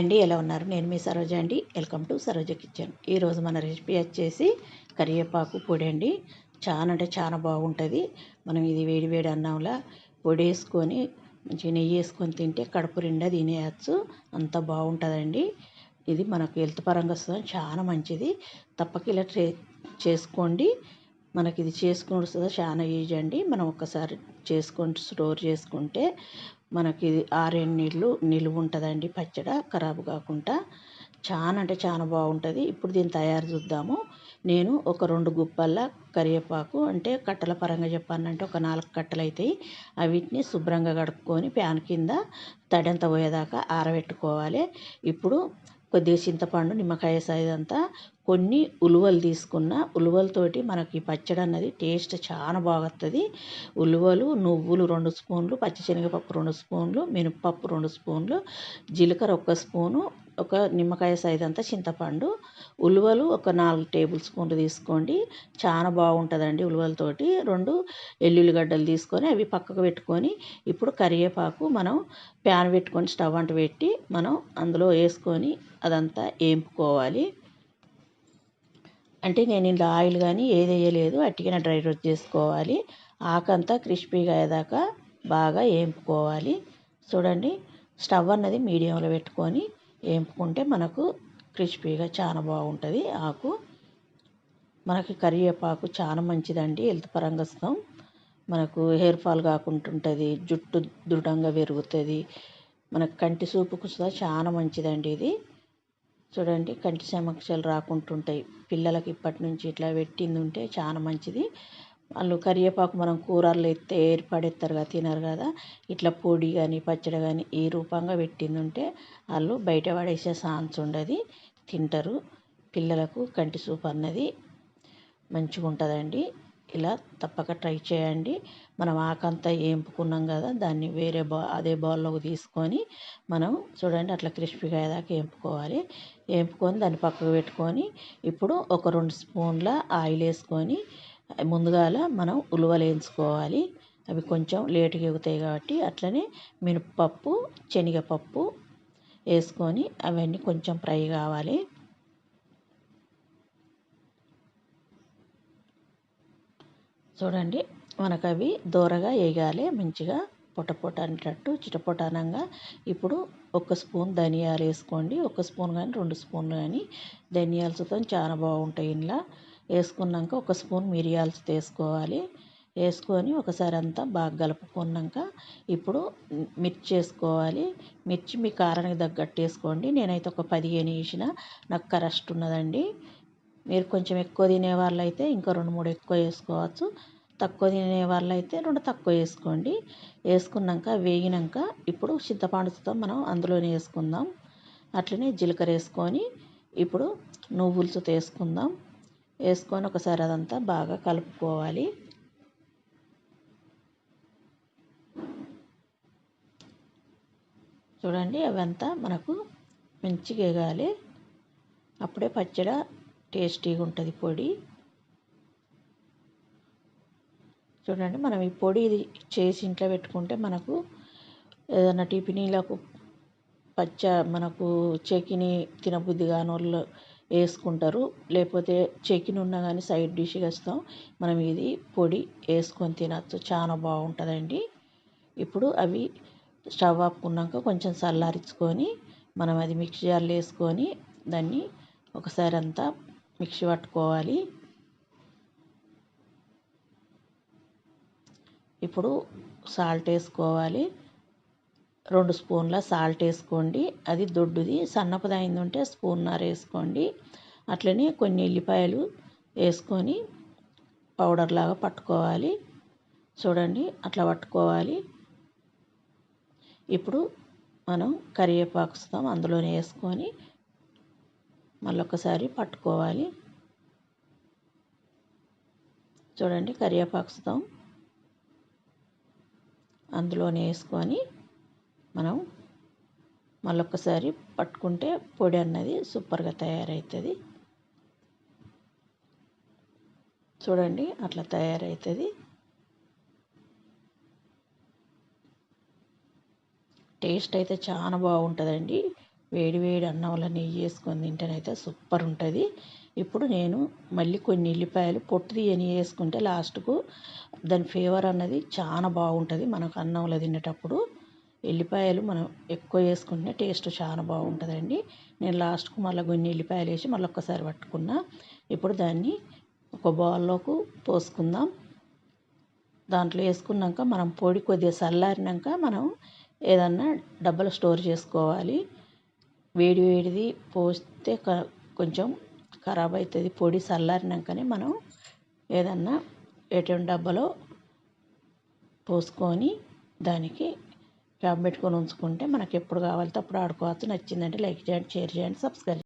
అండి ఎలా ఉన్నారు? నేను మీ సరోజ అండి. Welcome to Saroja kitchen. ఈరోజు మన రెసిపీ వచ్చేసి కరివేపాకు పొడి అండి. చాలా అంటే చాలా బాగుంటుంది. మనం ఇది వేడి వేడి అన్నంలా పొడి వేసుకొని మంచిగా నెయ్యి వేసుకొని తింటే కడుపు నిండా తినేయచ్చు. అంత బాగుంటుందండి. ఇది మనకు హెల్త్ పరంగా వస్తుంది చాలా మంచిది. తప్పక ఇలా ట్రే చేసుకోండి. మనకి ఇది చేసుకుని వస్తుందో చాలా ఈజీ అండి. మనం ఒకసారి చేసుకొని స్టోర్ చేసుకుంటే మనకి ఆరేడు నీళ్ళు నిలువ ఉంటుందండి పచ్చడి ఖరాబు కాకుండా. చాలా అంటే చాలా బాగుంటుంది. ఇప్పుడు దీన్ని తయారు చూద్దాము. నేను ఒక రెండు గుప్పల కరివేపాకు అంటే కట్టల పరంగా చెప్పానంటే ఒక నాలుగు కట్టలు అవుతాయి అవిటిని శుభ్రంగా కడుక్కొని ప్యాన్ కింద తడంత పోయేదాకా ఆరబెట్టుకోవాలి. ఇప్పుడు కొద్దిగా చింతపండు నిమ్మకాయ సైజ్ అంతా కొన్ని ఉలువలు తీసుకున్న ఉలువలతోటి మనకి పచ్చడి అన్నది టేస్ట్ చాలా బాగుతుంది ఉలువలు నువ్వులు రెండు స్పూన్లు పచ్చిశనగపప్పు రెండు స్పూన్లు మినపప్పు రెండు స్పూన్లు జీలకర్ర ఒక స్పూను ఒక నిమ్మకాయ సైజ్ అంతా చింతపండు ఉలువలు ఒక నాలుగు టేబుల్ స్పూన్లు తీసుకోండి. చాలా బాగుంటుందండి ఉలువలతోటి రెండు ఎల్లుల్లిగడ్డలు తీసుకొని అవి పక్కకు పెట్టుకొని ఇప్పుడు కరివేపాకు మనం ప్యాన్ పెట్టుకొని స్టవ్ అంట పెట్టి మనం అందులో వేసుకొని అదంతా వేంపుకోవాలి. అంటే నేను ఇంట్లో ఆయిల్ కానీ ఏది వేయలేదు. అట్టిగా డ్రై రోస్ట్ చేసుకోవాలి. ఆకంతా క్రిస్పీగా అయ్యేదాకా బాగా వేపుకోవాలి. చూడండి స్టవ్ అన్నది మీడియంలో పెట్టుకొని వేపుకుంటే మనకు క్రిస్పీగా చాలా బాగుంటుంది. ఆకు మనకి కరివేపాకు చాలా మంచిదండి హెల్త్ పరంగా వస్తాం మనకు హెయిర్ ఫాల్ కాకుండా ఉంటుంది జుట్టు దృఢంగా పెరుగుతుంది. మనకు కంటి చూపుకు చాలా మంచిదండి ఇది. చూడండి కంటి సమస్యలు రాకుంటుంటాయి. పిల్లలకి ఇప్పటి నుంచి ఇట్లా పెట్టింది ఉంటే చాలా మంచిది. వాళ్ళు కరివేపాకు మనం కూరల్లో ఎత్తే ఏర్పడేస్తారు కదా తినరు కదా ఇట్లా పొడి కానీ పచ్చడి కానీ ఈ రూపంగా పెట్టింది ఉంటే వాళ్ళు బయట పడేసే ఛాన్స్ ఉండదు తింటారు. పిల్లలకు కంటి సూప్ అన్నది మంచిగా ఉంటుందండి ఇలా తప్పక ట్రై చేయండి. మనం ఆకంతా ఏంపుకున్నాం కదా దాన్ని వేరే బా అదే బౌల్లోకి తీసుకొని మనం చూడండి అట్లా క్రిస్పీగా అయ్యేదాకా ఏంపుకోవాలి. ఏంపుకొని దాన్ని పక్కకు పెట్టుకొని ఇప్పుడు ఒక రెండు స్పూన్ల ఆయిల్ వేసుకొని ముందుగాల మనం ఉలువలు వేయించుకోవాలి. అవి కొంచెం లేటుగా ఎగుతాయి కాబట్టి అట్లనే మినప్పప్పు శనగపప్పు వేసుకొని అవన్నీ కొంచెం ఫ్రై కావాలి. చూడండి మనకు అవి దూరగా వేయాలి మంచిగా పొట పొట అనేటట్టు చిటపొటానంగా. ఇప్పుడు ఒక స్పూన్ ధనియాలు వేసుకోండి. ఒక స్పూన్ కానీ రెండు స్పూన్లు కానీ ధనియాలతో చాలా బాగుంటాయి ఇంట్లో వేసుకున్నాక ఒక స్పూన్ మిరియాలు వేసుకోవాలి. వేసుకొని ఒకసారి అంతా బాగా కలుపుకున్నాక ఇప్పుడు మిర్చి వేసుకోవాలి. మిర్చి మీ కారానికి తగ్గట్టు వేసుకోండి. నేనైతే ఒక పదిహేను వేసిన నాకు కరెస్ట్ ఉన్నదండి. మీరు కొంచెం ఎక్కువ తినే వాళ్ళు అయితే ఇంకా రెండు మూడు ఎక్కువ వేసుకోవచ్చు. తక్కువ తినే వాళ్ళు అయితే రెండు తక్కువ వేసుకోండి. వేసుకున్నాక వేగినాక ఇప్పుడు చింతపండుతో మనం అందులోనే వేసుకుందాం. అట్లనే జీలకర్ర వేసుకొని ఇప్పుడు నువ్వులతో వేసుకుందాం. వేసుకొని ఒకసారి అదంతా బాగా కలుపుకోవాలి. చూడండి అవంతా మనకు మంచిగా వేగాలి. అప్పుడే పచ్చడి టేస్టీగా ఉంటుంది పొడి. చూడండి మనం ఈ పొడి ఇది చేసి ఇంట్లో పెట్టుకుంటే మనకు ఏదైనా టిఫినీలకు పచ్చ మనకు చెకిని తినబుద్ధి కాని వాళ్ళు వేసుకుంటారు. లేకపోతే చెకిని ఉన్నా కానీ సైడ్ డిష్గా ఇస్తాం మనం ఇది పొడి వేసుకొని తినచ్చు. చాలా బాగుంటుందండి. ఇప్పుడు అవి స్టవ్ ఆపుకున్నాక కొంచెం చల్లారించుకొని మనం అది మిక్సీ జార్లో వేసుకొని దాన్ని ఒకసారి అంతా మిక్సీ పట్టుకోవాలి. ఇప్పుడు సాల్ట్ వేసుకోవాలి. రెండు స్పూన్ల సాల్ట్ వేసుకోండి. అది దొడ్డుది సన్నపది అయింది ఉంటే స్పూన్నర వేసుకోండి. అట్లనే కొన్ని ఎల్లిపాయలు వేసుకొని పౌడర్ లాగా పట్టుకోవాలి. చూడండి అట్లా పట్టుకోవాలి. ఇప్పుడు మనం కరివేపాకు ఇస్తాం అందులోనే వేసుకొని మళ్ళీ ఒకసారి పట్టుకోవాలి. చూడండి కరివేపాకు అందులోనే వేసుకొని మనం మళ్ళొక్కసారి పట్టుకుంటే పొడి అన్నది సూపర్గా తయారవుతుంది చూడండి అట్లా తయారవుతుంది టేస్ట్ అయితే చాలా బాగుంటుందండి. వేడి వేడి అన్నంలో నెయ్యి వేసుకొని తింటేనైతే సూపర్ ఉంటుంది ఇప్పుడు నేను మళ్ళీ కొన్ని ఎల్లిపాయలు పొట్టు తీయని వేసుకుంటే లాస్ట్కు దాని ఫ్లేవర్ అన్నది చాలా బాగుంటుంది మనకు అన్నంలో తినేటప్పుడు. ఎల్లిపాయలు మనం ఎక్కువ వేసుకుంటే టేస్ట్ చాలా బాగుంటుందండి. నేను లాస్ట్కు మళ్ళీ కొన్ని ఎల్లిపాయలు వేసి మళ్ళీ ఒక్కసారి పట్టుకున్నా. ఇప్పుడు దాన్ని ఒక బౌల్లోకి పోసుకుందాం. దాంట్లో వేసుకున్నాక మనం పొడి కొద్దిగా చల్లారినాక మనం ఏదన్నా డబ్బాలో స్టోర్ చేసుకోవాలి. వేడి వేడిది పోస్తే కొంచెం ఖరాబ్ అవుతుంది పొడి చల్లారినాకనే మనం ఏదన్నా ఏటీఎం డబ్బాలో పోసుకొని దానికి క్యాబ్ పెట్టుకొని ఉంచుకుంటే మనకి ఎప్పుడు కావాలితే అప్పుడు ఆడుకోవచ్చు. నచ్చిందంటే లైక్ చేయండి షేర్ చేయండి సబ్స్క్రైబ్